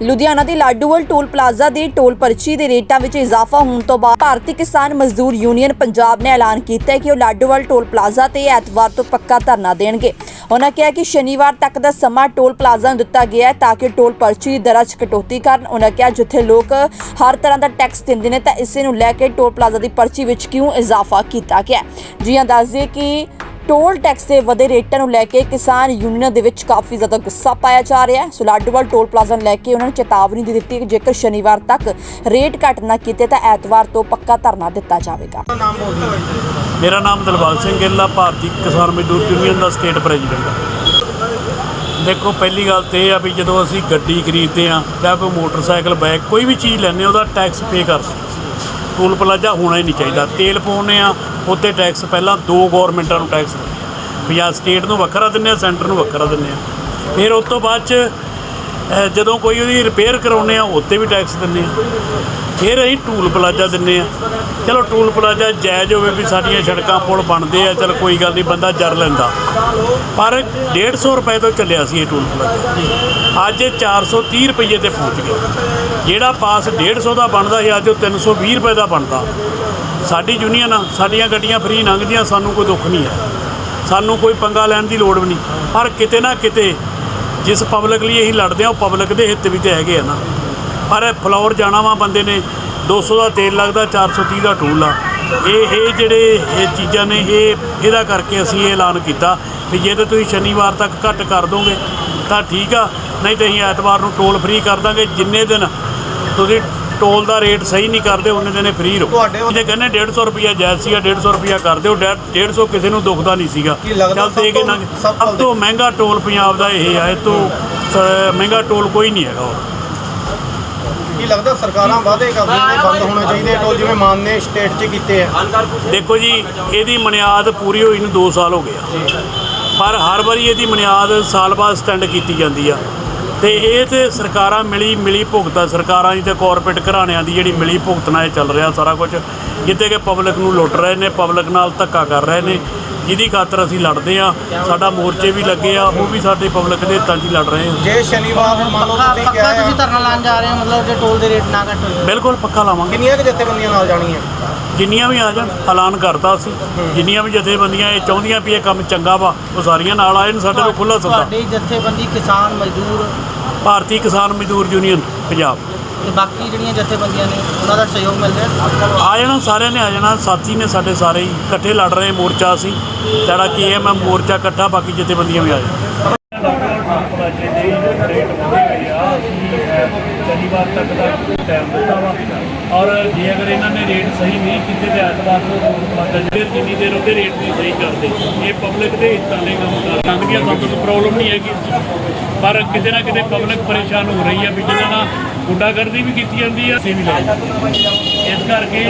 ਲੁਧਿਆਣਾ ਦੇ Ladhowal toll plaza ਦੇ toll ਪਰਚੀ ਦੇ ਰੇਟਾਂ ਵਿੱਚ ਇਜ਼ਾਫਾ ਹੋਣ ਤੋਂ ਬਾਅਦ ਭਾਰਤੀ ਕਿਸਾਨ ਮਜ਼ਦੂਰ ਯੂਨੀਅਨ ਪੰਜਾਬ ਨੇ ਐਲਾਨ ਕੀਤਾ ਹੈ ਕਿ ਉਹ ਲਾਡੂਵਾਲ ਟੋਲ ਪਲਾਜ਼ਾ ਤੇ ਐਤਵਾਰ ਤੋਂ ਪੱਕਾ ਧਰਨਾ ਦੇਣਗੇ ਉਹਨਾਂ ਕਿਹਾ ਕਿ ਸ਼ਨੀਵਾਰ ਤੱਕ ਦਾ ਸਮਾਂ ਟੋਲ ਪਲਾਜ਼ਾ ਨੂੰ ਦਿੱਤਾ ਗਿਆ ਹੈ ਤਾਂ ਕਿ ਟੋਲ ਪਰਚੀ ਦੀ ਦਰਾਂ 'ਚ ਕਟੌਤੀ ਕਰਨ ਉਹਨਾਂ ਕਿਹਾ ਜਿੱਥੇ ਲੋਕ ਹਰ ਤਰ੍ਹਾਂ ਦਾ ਟੈਕਸ ਦਿੰਦੇ ਨੇ ਤਾਂ ਇਸੇ ਨੂੰ ਲੈ ਕੇ ਟੋਲ ਪਲਾਜ਼ਾ ਦੀ ਪਰਚੀ ਵਿੱਚ ਕਿਉਂ ਇਜ਼ਾਫਾ ਕੀਤਾ ਗਿਆ ਹੈ? ਜੀ ਹਾਂ, ਦੱਸ ਦਈਏ ਕਿ ਟੋਲ ਟੈਕਸ ਦੇ ਵਧੇ ਰੇਟਾਂ ਨੂੰ ਲੈ ਕੇ ਕਿਸਾਨ ਯੂਨੀਅਨਾਂ ਦੇ ਵਿੱਚ ਕਾਫੀ ਜ਼ਿਆਦਾ ਗੁੱਸਾ ਪਾਇਆ ਜਾ ਰਿਹਾ ਹੈ। ਸੋ ਲਾਡੋਵਾਲ ਟੋਲ ਪਲਾਜ਼ਾ ਨੂੰ ਲੈ ਕੇ ਉਹਨਾਂ ਨੇ ਚੇਤਾਵਨੀ ਦੇ ਦਿੱਤੀ ਕਿ ਜੇਕਰ ਸ਼ਨੀਵਾਰ ਤੱਕ ਰੇਟ ਘੱਟ ਨਾ ਕੀਤੇ ਤਾਂ ਐਤਵਾਰ ਤੋਂ ਪੱਕਾ ਧਰਨਾ ਦਿੱਤਾ ਜਾਵੇਗਾ। ਮੇਰਾ ਨਾਮ ਦਿਲਬਾਗ ਸਿੰਘ ਗਿੱਲ ਆ ਭਾਰਤੀ ਕਿਸਾਨ ਮਜ਼ਦੂਰ ਯੂਨੀਅਨ ਦਾ ਸਟੇਟ ਪ੍ਰੈਜ਼ੀਡੈਂਟ ਹਾਂ। ਦੇਖੋ ਪਹਿਲੀ ਗੱਲ ਤੇ ਇਹ ਆ ਵੀ ਜਦੋਂ ਅਸੀਂ ਗੱਡੀ ਖਰੀਦਦੇ ਆ ਜਾਂ ਕੋਈ ਮੋਟਰਸਾਈਕਲ ਬਾਈਕ ਕੋਈ ਵੀ ਚੀਜ਼ ਲੈਂਦੇ ਹਾਂ ਉਹਦਾ ਟੈਕਸ ਪੇ ਕਰ ਟੋਲ ਪਲਾਜ਼ਾ ਹੋਣਾ ਹੀ ਨਹੀਂ ਚਾਹੀਦਾ। ਤੇਲ ਪਾਉਂਦੇ ਆ ਉੱਤੇ ਟੈਕਸ ਪਹਿਲਾਂ ਦੋ ਗਵਰਨਮੈਂਟਾਂ ਨੂੰ ਟੈਕਸ ਵੀ ਸਟੇਟ ਨੂੰ ਵੱਖਰਾ ਦਿੰਦੇ ਆ ਸੈਂਟਰ ਨੂੰ ਵੱਖਰਾ ਦਿੰਦੇ ਆ। ਫਿਰ ਉਸ ਤੋਂ ਬਾਅਦ ਚ ਜਦੋਂ ਕੋਈ ਉਹਦੀ ਰਿਪੇਅਰ ਕਰਾਉਂਦੇ ਆ ਉੱਤੇ ਵੀ ਟੈਕਸ ਦਿੰਦੇ ਆ। ਫਿਰ ਅਸੀਂ ਟੂਲ ਪਲਾਜ਼ਾ ਦਿੰਨੇ ਆ। ਚਲੋ ਟੂਲ ਪਲਾਜ਼ਾ ਜਾਇਜ਼ ਹੋਵੇ ਵੀ ਸਾਡੀਆਂ ਸੜਕਾਂ ਪੁਲ ਬਣਦੇ ਆ, ਚਲ ਕੋਈ ਗੱਲ ਨਹੀਂ, ਬੰਦਾ ਜਰ ਲੈਂਦਾ। ਪਰ 150 ਰੁਪਏ ਤੋਂ ਚੱਲਿਆ ਸੀ ਇਹ ਟੂਲ ਪਲਾਜ਼ਾ। ਅੱਜ ਇਹ 430 ਰੁਪਏ ਤੇ ਪਹੁੰਚ ਗਿਆ। ਜਿਹੜਾ ਪਾਸ 150 ਦਾ ਬਣਦਾ ਸੀ, ਅੱਜ ਉਹ 320 ਰੁਪਏ ਦਾ ਬਣਦਾ। ਸਾਡੀ ਯੂਨੀਅਨ ਆ, ਸਾਡੀਆਂ ਗੱਡੀਆਂ ਫ੍ਰੀ ਲੰਘਦੀਆਂ, ਸਾਨੂੰ ਕੋਈ ਦੁੱਖ ਨਹੀਂ ਹੈ। ਸਾਨੂੰ ਕੋਈ ਪੰਗਾ ਲੈਣ ਦੀ ਲੋੜ ਵੀ ਨਹੀਂ। ਪਰ ਕਿਤੇ ਨਾ ਕਿਤੇ ਜਿਸ ਪਬਲਿਕ ਲਈ ਅਸੀਂ ਲੜਦੇ ਆ ਉਹ ਪਬਲਿਕ ਦੇ ਹਿੱਤ ਵੀ ਤੇ ਹੈਗੇ ਆ ਨਾ। ਪਰ ਫਲੋਰ ਜਾਣਾ ਵਾ ਬੰਦੇ ਨੇ 200 ਦਾ ਤੇਲ ਲੱਗਦਾ 430 ਦਾ ਟੂਲ ਆ। ਇਹ ਇਹ ਜਿਹੜੇ ਇਹ ਚੀਜ਼ਾਂ ਨੇ ਇਹ ਇਹਦਾ ਕਰਕੇ ਅਸੀਂ ਇਹ ਐਲਾਨ ਕੀਤਾ ਵੀ ਜੇ ਤੇ ਤੁਸੀਂ ਸ਼ਨੀਵਾਰ ਤੱਕ ਘੱਟ ਕਰ ਦੋਗੇ ਤਾਂ ਠੀਕ ਆ ਨਹੀਂ ਤੇ ਅਸੀਂ ਐਤਵਾਰ ਨੂੰ ਟੋਲ ਫ੍ਰੀ ਕਰ ਦਾਂਗੇ ਜਿੰਨੇ ਦਿਨ ਤੁਸੀਂ ਟੋਲ ਦਾ ਰੇਟ ਸਹੀ ਨਹੀਂ ਕਰਦੇ ਉਹਨੇ ਦਿਨੇ ਫ੍ਰੀ ਰਹੋ। ਜੇ ਕਹਿੰਦੇ 150 ਰੁਪਿਆ ਜਾਇਜ਼ ਸੀਗਾ 150 ਰੁਪਿਆ ਕਰ ਦਿਓ 150 ਕਿਸੇ ਨੂੰ ਦੁਖਦਾ ਨਹੀਂ ਸੀਗਾ। ਕੀ ਚੱਲ ਦੇ ਕੇ ਨਾ ਸਭ ਤੋਂ ਮਹਿੰਗਾ ਟੋਲ ਪੰਜਾਬ ਦਾ ਇਹ ਆ ਇਹ ਤੋਂ ਮਹਿੰਗਾ ਟੋਲ ਕੋਈ ਨਹੀਂ ਹੈਗਾ ਕੀ ਲੱਗਦਾ ਸਰਕਾਰਾਂ ਵਾਅਦੇ ਕਰਦੀਆਂ ਨੇ, ਬੰਦ ਹੋਣੇ ਚਾਹੀਦੇ ਆ ਜਿਵੇਂ ਮਾਨ ਨੇ ਸਟੇਟ 'ਚ ਕੀਤੇ ਆ। ਦੇਖੋ ਜੀ, ਇਹਦੀ ਮਨਿਆਦ ਪੂਰੀ ਹੋਈ ਨੂੰ 2 ਸਾਲ ਹੋ ਗਏ ਆ। ਪਰ ਹਰ ਵਾਰੀ ਇਹਦੀ ਮਨਿਆਦ ਸਾਲ ਬਾਅਦ ਸਟੈਂਡ ਕੀਤੀ ਜਾਂਦੀ ਆ। ਤੇ ਇਹ ਤੇ ਸਰਕਾਰਾਂ ਮਿਲੀ ਮਿਲੀ ਭੁਗਤਾ ਸਰਕਾਰਾਂ ਦੀ ਤੇ ਕਾਰਪੋਰੇਟ ਘਰਾਣਿਆਂ ਦੀ ਜਿਹੜੀ ਮਿਲੀ ਭੁਗਤ ਨਾਲ ਇਹ ਚੱਲ ਰਿਹਾ ਸਾਰਾ ਕੁਝ ਜਿੱਤੇ ਕਿ ਪਬਲਿਕ ਨੂੰ ਲੁੱਟ ਰਹੇ ਨੇ ਪਬਲਿਕ ਨਾਲ ਧੱਕਾ ਕਰ ਰਹੇ ਨੇ ਜਿਹਦੀ ਖਾਤਰ ਅਸੀਂ ਲੜਦੇ ਆ ਸਾਡਾ ਮੋਰਚੇ ਵੀ ਲੱਗੇ ਆ ਉਹ ਵੀ ਸਾਡੇ ਪਬਲਿਕ ਦੇ ਹਿੱਤਾਂ 'ਚ ਹੀ ਲੜ ਰਹੇ ਆ। ਜੇ ਸ਼ਨੀਵਾਰ ਨੂੰ ਮੰਨ ਲਓ ਪੱਕਾ ਤੁਸੀਂ ਪੱਕਾ ਤੁਸੀਂ ਧਰਨਾ ਲਾਉਣ ਜਾ ਰਹੇ ਹੋ ਮਤਲਬ ਜੇ ਟੋਲ ਦੇ ਰੇਟ ਨਾ ਘੱਟ ਹੋਏ। ਬਿਲਕੁਲ ਪੱਕਾ ਲਾਵਾਂਗੇ। ਕਿੰਨੀਆਂ ਕੁ ਜਥੇਬੰਦੀਆਂ ਨਾਲ ਜਾਣੀਆਂ ਜਿੰਨੀਆਂ ਵੀ ਆ ਜਾਣ ਐਲਾਨ ਕਰਤਾ ਸੀ ਜਿੰਨੀਆਂ ਵੀ ਜਥੇਬੰਦੀਆਂ ਇਹ ਚਾਹੁੰਦੀਆਂ ਵੀ ਇਹ ਕੰਮ ਚੰਗਾ ਵਾ ਉਹ ਸਾਰੀਆਂ ਨਾਲ ਆਏ ਨੇ ਸਾਡੇ ਕੋਲ ਖੁੱਲਾ ਸੱਦਾ। ਤੁਹਾਡੀ ਜਥੇਬੰਦੀ ਕਿਸਾਨ ਮਜ਼ਦੂਰ ਭਾਰਤੀ ਕਿਸਾਨ ਮਜ਼ਦੂਰ ਯੂਨੀਅਨ ਪੰਜਾਬ। ਤੇ ਬਾਕੀ ਜਿਹੜੀਆਂ ਜਥੇਬੰਦੀਆਂ ਨੇ ਉਹਨਾਂ ਦਾ ਸਹਿਯੋਗ ਮਿਲ ਰਿਹਾ? ਆ ਜਾਣਾ ਸਾਰਿਆਂ ਨੇ ਆ ਜਾਣਾ। ਸਾਥੀ ਨੇ ਸਾਡੇ ਸਾਰੇ ਹੀ ਇਕੱਠੇ ਲੜ ਰਹੇ ਮੋਰਚਾ ਸੀ ਸਾਡਾ ਕੀ ਹੈ ਮੈਂ ਮੋਰਚਾ ਇਕੱਠਾ ਬਾਕੀ ਜਥੇਬੰਦੀਆਂ ਵੀ ਆ ਜਾਣ। ਸ਼ਨੀਵਾਰ ਤੱਕ ਦਾ ਟਾਈਮ ਦਿੱਤਾ ਵਾ ਔਰ ਜੇ ਅਗਰ ਇਹਨਾਂ ਨੇ ਰੇਟ ਸਹੀ ਨਹੀਂ ਕੀਤੇ ਤੇ ਐਤਵਾਰ ਨੂੰ ਪਲਾਜ਼ਾ ਜਿਹੜੇ ਜਿੰਨੀ ਦੇਰ ਉਹਦੇ ਰੇਟ ਨਹੀਂ ਸਹੀ ਕਰਦੇ ਇਹ ਪਬਲਿਕ ਦੇ ਹਿੱਤਾਂ ਦੇ ਕੰਮ ਕਰ ਲੰਘਦੀਆਂ ਸਾਨੂੰ ਕੋਈ ਪ੍ਰੋਬਲਮ ਨਹੀਂ ਹੈਗੀ। ਪਰ ਕਿਤੇ ਨਾ ਕਿਤੇ ਪਬਲਿਕ ਪਰੇਸ਼ਾਨ ਹੋ ਰਹੀ ਹੈ ਵੀ ਜਿਹਨਾਂ ਨਾਲ ਗੁੰਡਾਗਰਦੀ ਵੀ ਕੀਤੀ ਜਾਂਦੀ ਹੈ ਅਸੀਂ ਵੀ ਇਸ ਕਰਕੇ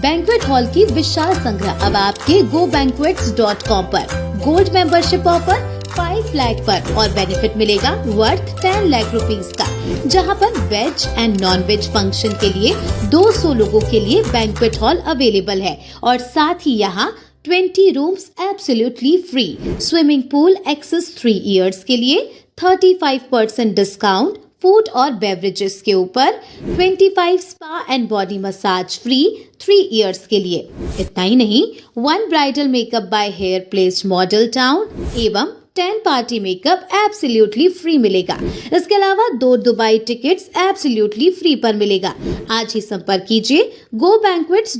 बैंक्वेट हॉल की विशाल संग्रह। अब आपके गो बैंकवेट डॉट कॉम आरोप gold membership offer five lakh पर। और बेनिफिट मिलेगा वर्थ टेन लाख रुपीस का। जहाँ पर veg and non veg function के लिए 200 लोगों के लिए बैंकवेट हॉल अवेलेबल है। और साथ ही यहाँ 20 rooms absolutely free swimming pool access three years के लिए 35 परसेंट डिस्काउंट फूड और बेवरेजेस के ऊपर 25 spa and body massage free three years के लिए इतना ही नहीं one bridal makeup by Hair Place Model Town एवं 10 पार्टी मेकअप एब्सोल्युटली फ्री मिलेगा इसके अलावा दो दुबई टिकट्स एब्सोल्युटली फ्री पर मिलेगा आज ही संपर्क कीजिए गो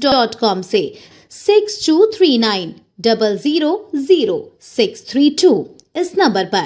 डॉट कॉम से six two three nine double zero zero six three two इस नंबर पर